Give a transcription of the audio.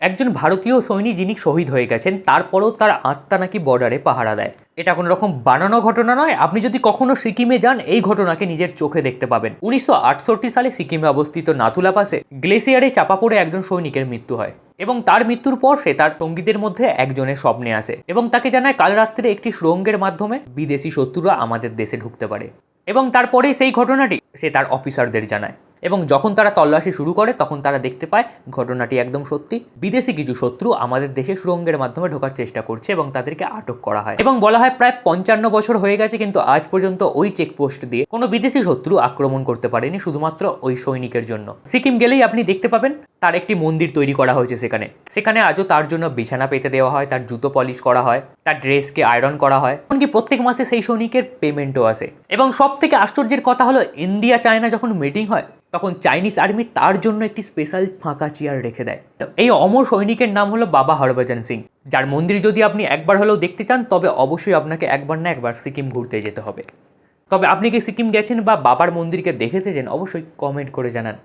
একজন ভারতীয় সৈনিক যিনি শহীদ হয়ে গেছেন, তারপরেও তার আত্মা নাকি বর্ডারে পাহারা দেয়। এটা কোনো রকম বানানো ঘটনা নয়। আপনি যদি কখনো সিকিমে যান, এই ঘটনাকে নিজের চোখে দেখতে পাবেন। উনিশশো আটষট্টি সালে সিকিমে অবস্থিত নাথুলা পাসে গ্লেসিয়ারে চাপা পড়ে একজন সৈনিকের মৃত্যু হয় এবং তার মৃত্যুর পর সে তার সঙ্গীদের মধ্যে একজনের স্বপ্নে আসে এবং তাকে জানায়, কাল রাত্রে একটি সুড়ঙ্গের মাধ্যমে বিদেশি শত্রুরা আমাদের দেশে ঢুকতে পারে। এবং তারপরে সেই ঘটনাটি সে তার অফিসারদের জানায়। এবং যখন তারা তল্লাশি শুরু করে, তখন তারা দেখতে পায় ঘটনাটি একদম সত্যি। বিদেশি কিছু শত্রু আমাদের দেশে সুরঙ্গের মাধ্যমে ঢোকার চেষ্টা করছে এবং তাদেরকে আটক করা হয়। এবং বলা হয় প্রায় পঞ্চান্ন বছর হয়ে গেছে, কিন্তু আজ পর্যন্ত ওই চেকপোস্ট দিয়ে কোনো বিদেশি শত্রু আক্রমণ করতে পারেনি, শুধুমাত্র ওই সৈনিকের জন্য। সিকিম গেলেই আপনি দেখতে পাবেন, তার একটি মন্দির তৈরি করা হয়েছে সেখানে। সেখানে আজও তার জন্য বিছানা পেতে দেওয়া হয়, তার জুতো পলিশ করা হয়, তার ড্রেসকে আয়রন করা হয়, এমনকি প্রত্যেক মাসে সেই সৈনিকের পেমেন্টও আসে। এবং সব থেকে আশ্চর্যের কথা হলো ইন্ডিয়া চায়না যখন মিটিং হয় তখন চাইনিজ আর্মি তার জন্য একটি স্পেশাল ফাঁকা চেয়ার রেখে দেয়। তো এই অমর সৈনিকের নাম হলো বাবা হরভজন সিং। যার মন্দির যদি আপনি একবার হলেও দেখতে চান, তবে অবশ্যই আপনাকে একবার না একবার সিকিম ঘুরতে যেতে হবে। তবে আপনি কি সিকিম গেছেন বা বাবার মন্দিরকে দেখে এসেছেন অবশ্যই কমেন্ট করে জানান।